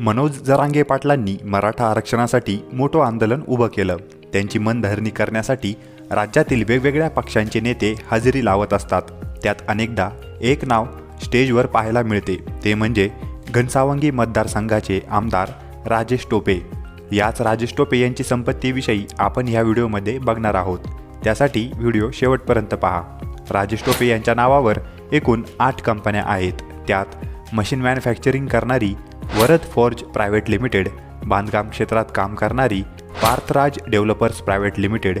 मनोज जरांगे पाटलांनी मराठा आरक्षणासाठी मोठं आंदोलन उभं केलं. त्यांची मनधरणी करण्यासाठी राज्यातील वेगवेगळ्या पक्षांचे नेते हजेरी लावत असतात. त्यात अनेकदा एक नाव स्टेजवर पाहायला मिळते. ते म्हणजे घनसावंगी मतदारसंघाचे आमदार राजेश टोपे. याच राजेश टोपे यांची संपत्तीविषयी आपण ह्या व्हिडिओमध्ये बघणार आहोत. त्यासाठी व्हिडिओ शेवटपर्यंत पहा. राजेश टोपे यांच्या नावावर एकूण आठ कंपन्या आहेत. त्यात मशीन मॅन्युफॅक्चरिंग करणारी वरद फॉर्ज प्रायव्हेट लिमिटेड बांधकाम क्षेत्रात काम करणारी Parthraj developers private limited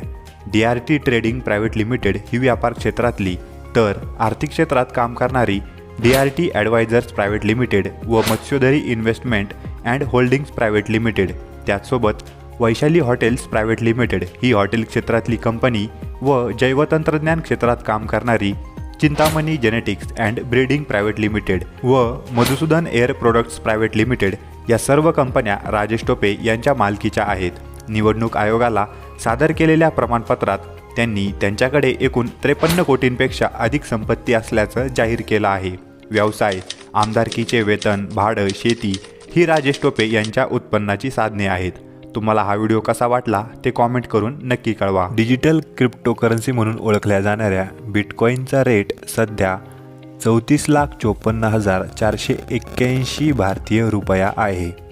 D R T trading private limited ही व्यापार क्षेत्रातली तर आर्थिक क्षेत्रात काम करणारी D R T advisors private limited व Matsyodhari investment and holdings private limited. त्याचसोबत वैशाली हॉटेल्स प्रायव्हेट लिमिटेड ही हॉटेल क्षेत्रातली कंपनी व जैवतंत्रज्ञान क्षेत्रात काम करणारी Chintamani genetics and breeding private limited व Madhusudan air products private limited या सर्व कंपन्या राजेश टोपे यांच्या मालकीच्या आहेत. निवडणूक आयोगाला सादर केलेल्या प्रमाणपत्रात त्यांनी त्यांच्याकडे एकूण त्रेपन्न कोटींपेक्षा अधिक संपत्ती असल्याचं जाहीर केलं आहे. व्यवसाय आमदारकीचे वेतन भाडं शेती ही राजेश टोपे यांच्या उत्पन्नाची साधने आहेत. तुम्हाला हा व्हिडिओ कसा वाटला ते कॉमेंट करून नक्की कळवा. डिजिटल क्रिप्टोकरन्सी म्हणून ओळखल्या जाणाऱ्या बिटकॉईनचा रेट सध्या चौतीस लाख चोपन्न हजार चारशे एक्क्याऐंशी भारतीय रुपया आहे.